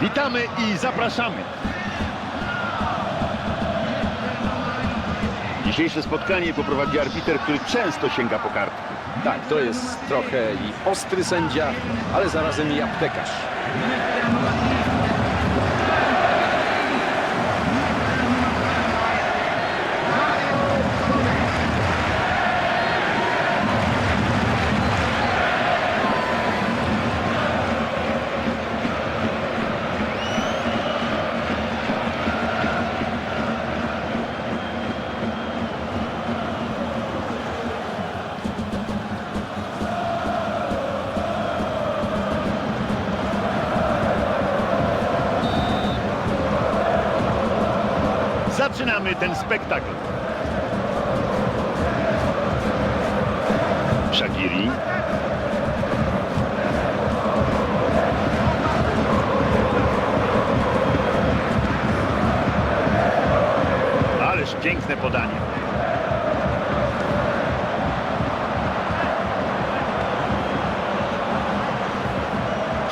Witamy i zapraszamy. Dzisiejsze spotkanie poprowadzi arbiter, który często sięga po kartki. Tak, to jest trochę i ostry sędzia, ale zarazem i aptekarz. Zaczynamy ten spektakl. Shakiri. Ależ piękne podanie.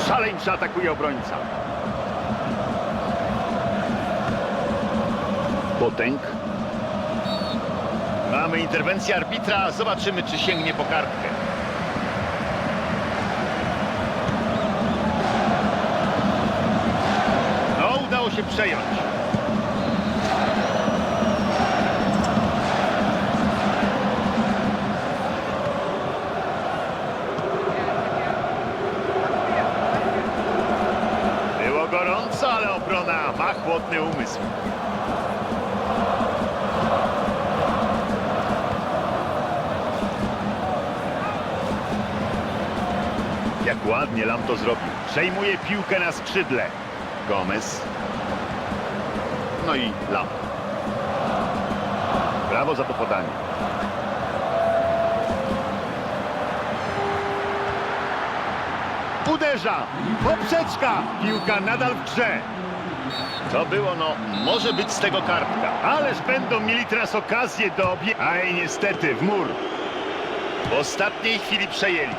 Szaleńczo atakuje obrońca. Potęg. Mamy interwencję arbitra. Zobaczymy, czy sięgnie po kartkę. No, udało się przejąć. Było gorąco, ale obrona ma chłodny umysł. Ładnie Lam to zrobił. Przejmuje piłkę na skrzydle. Gomez. No i Lam. Brawo za to podanie. Uderza! Poprzeczka! Piłka nadal w grze. To było, no, może być z tego kartka. Ależ będą mieli teraz okazję do obie... Aj, niestety, w mur. W ostatniej chwili przejęli.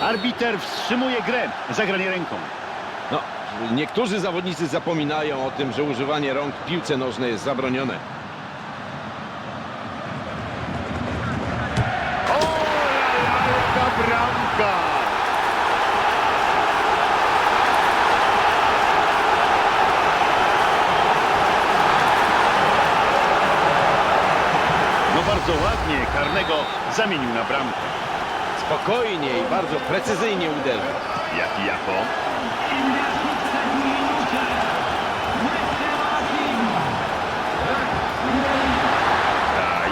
Arbiter wstrzymuje grę. Zagranie ręką. No, niektórzy zawodnicy zapominają o tym, że używanie rąk w piłce nożnej jest zabronione. O, jaka bramka! No bardzo ładnie karnego zamienił na bramkę. Spokojnie i bardzo precyzyjnie uderzył. Jaki jako? Daj.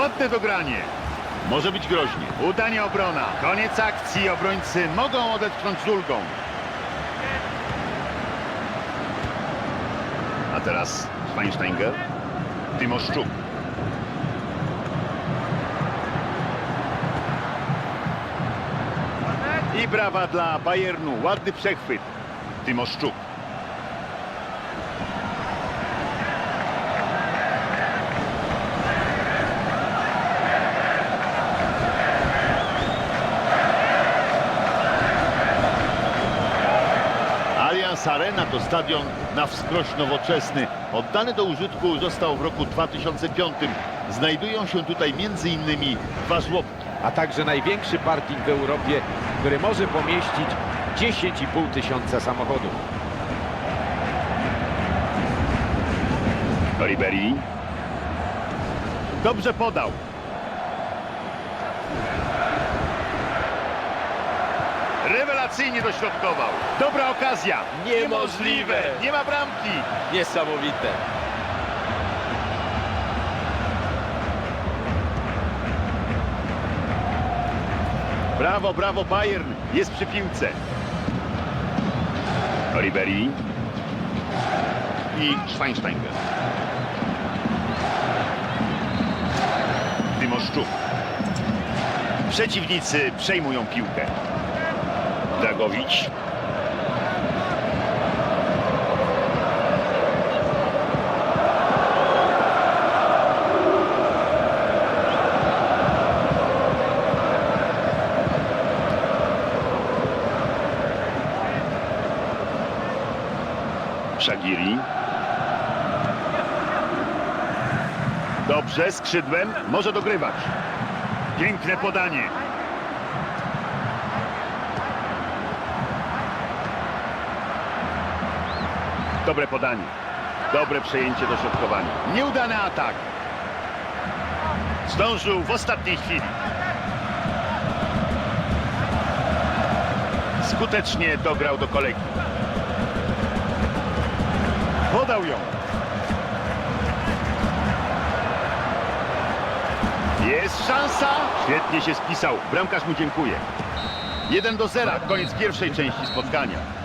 Ładne dogranie. Może być groźnie. Udanie obrona. Koniec akcji. Obrońcy mogą odetchnąć z ulgą. A teraz Schweinsteiger. Tymoszczuk. I brawa dla Bayernu. Ładny przechwyt. Tymoszczuk. Allianz Arena to stadion na wskroś nowoczesny. Oddany do użytku został w roku 2005. Znajdują się tutaj m.in. dwa żłobki. A także największy parking w Europie, który może pomieścić 10,5 tysiąca samochodów. Ribery. Dobrze podał. Rewelacyjnie dośrodkował. Dobra okazja. Niemożliwe. Nie ma bramki. Niesamowite. Brawo, brawo Bayern. Jest przy piłce. Ribery. I Schweinsteiger. Tymoszczuk. Przeciwnicy przejmują piłkę. Dragowicz. Szagiri. Dobrze, skrzydłem, może dogrywać. Piękne podanie. Dobre podanie. Dobre przejęcie do środkowania. Nieudany atak. Zdążył w ostatniej chwili. Skutecznie dograł do kolegi. Podał ją. Jest szansa. Świetnie się spisał. Bramkarz mu dziękuję. 1 do 0. Koniec pierwszej części spotkania.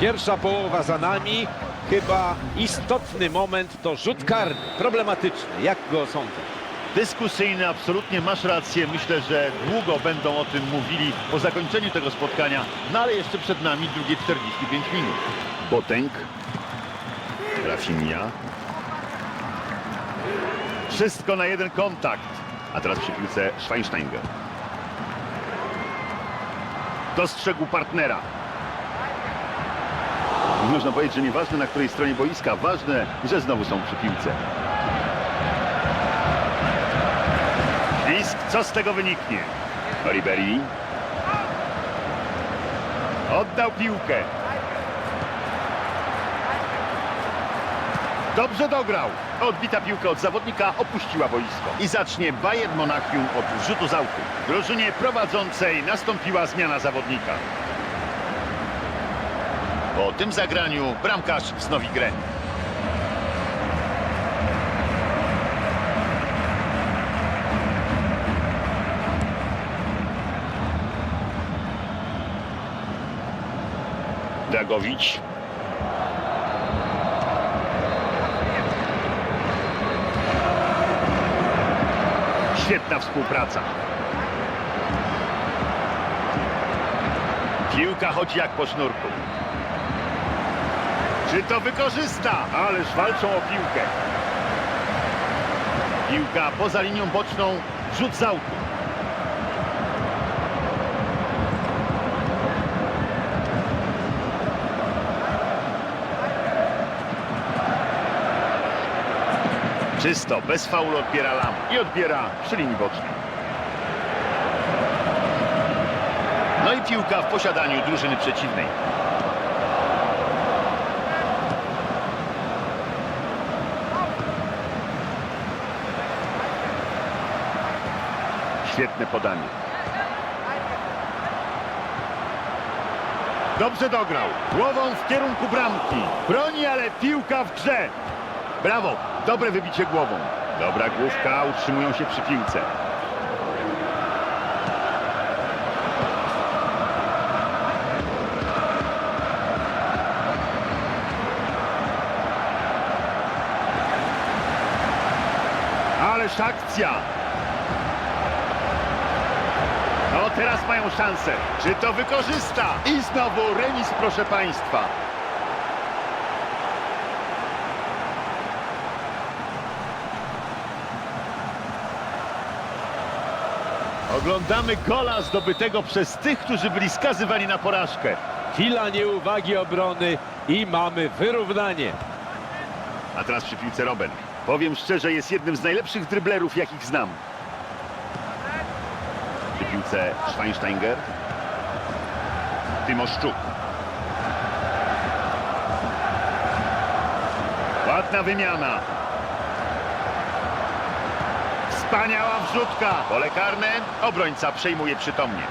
Pierwsza połowa za nami. Chyba istotny moment to rzut karny. Problematyczny. Jak go sądzę? Dyskusyjny, absolutnie masz rację. Myślę, że długo będą o tym mówili po zakończeniu tego spotkania. No ale jeszcze przed nami drugie 45 minut. Botenk. Rafinha. Wszystko na jeden kontakt. A teraz przy piłce Schweinsteiger. Dostrzegł partnera. Można powiedzieć, że nieważne na której stronie boiska, ważne, że znowu są przy piłce. Blisk, co z tego wyniknie? Ribery. Oddał piłkę. Dobrze dograł. Odbita piłka od zawodnika opuściła boisko. I zacznie Bayern Monachium od rzutu z autu. Drużynie prowadzącej nastąpiła zmiana zawodnika. Po tym zagraniu bramkarz wznowi grę. Dragowicz. Świetna współpraca. Piłka chodzi jak po sznurku. Czy to wykorzysta? Ależ walczą o piłkę. Piłka poza linią boczną. Rzut z autu. Czysto, bez faulu odbiera Lam i odbiera przy linii bocznej. No i piłka w posiadaniu drużyny przeciwnej. Świetne podanie. Dobrze dograł. Głową w kierunku bramki. Broni, ale piłka w grze. Brawo. Dobre wybicie głową. Dobra główka. Utrzymują się przy piłce. Ależ akcja. No teraz mają szansę. Czy to wykorzysta? I znowu remis, proszę Państwa. Oglądamy gola zdobytego przez tych, którzy byli skazywani na porażkę. Chwila nieuwagi obrony i mamy wyrównanie. A teraz przy piłce Robben. Powiem szczerze, jest jednym z najlepszych dryblerów, jakich znam. Piłce Schweinsteiger. Tymoszczuk. Ładna wymiana. Wspaniała wrzutka. Pole karne. Obrońca przejmuje przytomnie.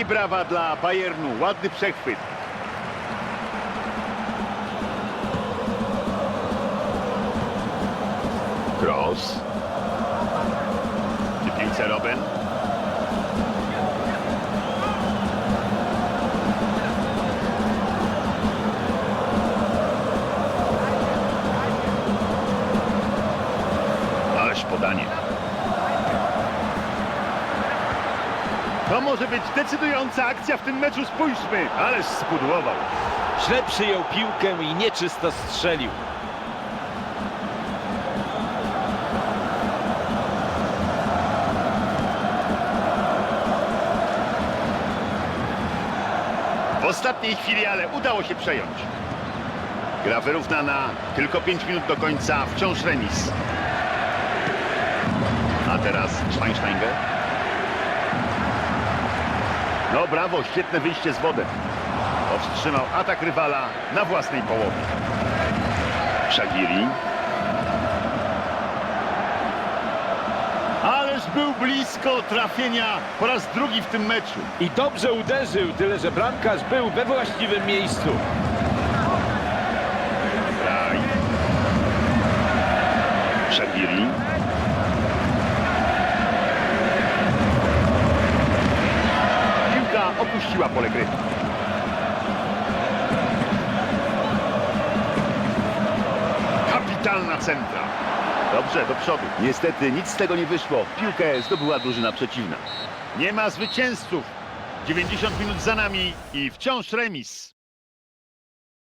I brawa dla Bayernu. Ładny przechwyt. Cross. Przy piłce Robben. Ależ podanie. To może być decydująca akcja w tym meczu. Spójrzmy. Ależ spudłował. Źle przyjął piłkę i nieczysto strzelił. Ostatniej chwili, ale udało się przejąć. Gra wyrównana, tylko 5 minut do końca, wciąż remis. A teraz Schweinsteiger. No brawo, świetne wyjście z wody. Powstrzymał atak rywala na własnej połowie. Shagiri. Ależ był blisko trafienia po raz drugi w tym meczu. I dobrze uderzył, tyle że bramkarz był we właściwym miejscu. Raj. Piłka opuściła pole gry. Kapitalna centra. Dobrze, do przodu. Niestety nic z tego nie wyszło. Piłkę zdobyła drużyna przeciwna. Nie ma zwycięzców. 90 minut za nami i wciąż remis.